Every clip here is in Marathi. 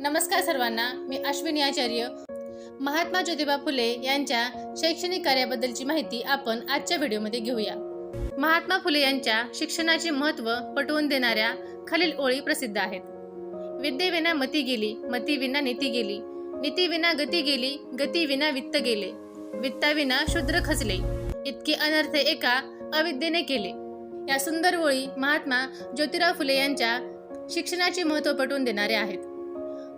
नमस्कार सर्वांना मी अश्विनी आचार्य. महात्मा ज्योतिबा फुले यांच्या शैक्षणिक कार्याबद्दलची माहिती आपण आजच्या व्हिडिओमध्ये घेऊया. महात्मा फुले यांच्या शिक्षणाचे महत्त्व पटवून देणाऱ्या खालील ओळी प्रसिद्ध आहेत. विद्येविना मती गेली मती विना नीती गेली. नीतीविना गती गेली गती विना वित्त गेले. वित्ताविना शूद्र खचले. इतके अनर्थ एका अविद्येने केले. या सुंदर ओळी महात्मा ज्योतिराव फुले यांच्या शिक्षणाचे महत्त्व पटवून देणाऱ्या आहेत.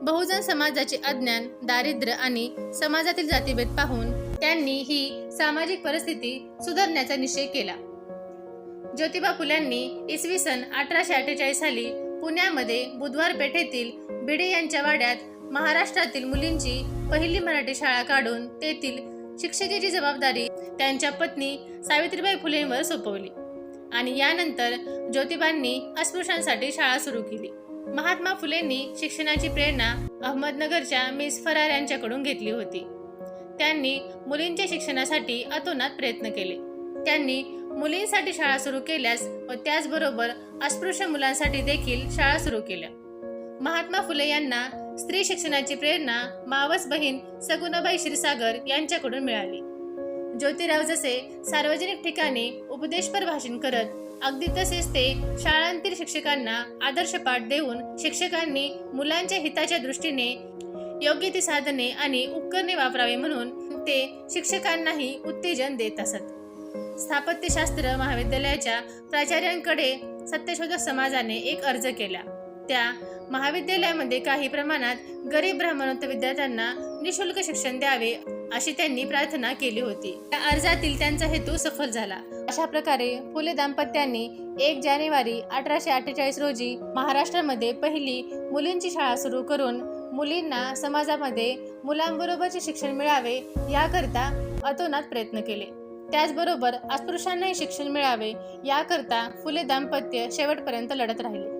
बहुजन समाजाचे अज्ञान दारिद्र्य आणि समाजातील जातीभेद पाहून त्यांनी ही सामाजिक परिस्थिती सुधारण्याचा निश्चय केला. ज्योतिबा फुल्यांनी इसवी सन अठराशे अठ्ठेचाळीस साली पुण्यामध्ये बुधवार पेठेतील भिडे यांच्या वाड्यात महाराष्ट्रातील मुलींची पहिली मराठी शाळा काढून तेथील शिक्षकेची जबाबदारी त्यांच्या पत्नी सावित्रीबाई फुलेंवर सोपवली आणि यानंतर ज्योतिबांनी अस्पृश्यांसाठी शाळा सुरू केली. महात्मा फुलेंनी शिक्षणाची प्रेरणा अहमदनगरच्या मिस फरार यांच्याकडून घेतली होती. त्यांनी मुलींच्या शिक्षणासाठी अतोनात प्रयत्न केले. त्यांनी मुलींसाठी शाळा सुरू केल्यास व त्याचबरोबर अस्पृश्य मुलांसाठी देखील शाळा सुरू केल्या. महात्मा फुले यांना स्त्री शिक्षणाची प्रेरणा मावस बहीण सगुणाबाई क्षीरसागर यांच्याकडून मिळाली. ज्योतिराव जसे सार्वजनिक ठिकाणी उपदेशपर भाषण करत अगदी तसेच ते शाळांतील शिक्षकांना आदर्श पाठ देऊन शिक्षकांनी मुलांच्या हिताच्या दृष्टीने योग्य ती साधने आणि उपकरणे वापरावे म्हणून ते शिक्षकांनाही उत्तेजन देत असत. स्थापत्यशास्त्र महाविद्यालयाच्या प्राचार्यांकडे सत्यशोधक समाजाने एक अर्ज केला. त्या महाविद्यालयामध्ये काही प्रमाणात गरीब ब्राह्मणोत्तर विद्यार्थ्यांना निशुल्क शिक्षण द्यावे अशी त्यांनी प्रार्थना केली होती. त्या अर्जातील त्यांचा हेतू सफल झाला. अशा प्रकारे फुले दाम्पत्यांनी एक जानेवारी अठराशे अठ्ठेचाळीस रोजी महाराष्ट्रामध्ये पहिली मुलींची शाळा सुरू करून मुलींना समाजामध्ये मुलांबरोबरचे शिक्षण मिळावे याकरता अतोनात प्रयत्न केले. त्याचबरोबर अस्पृश्यांनाही शिक्षण मिळावे याकरता फुले दाम्पत्य शेवटपर्यंत लढत राहिले.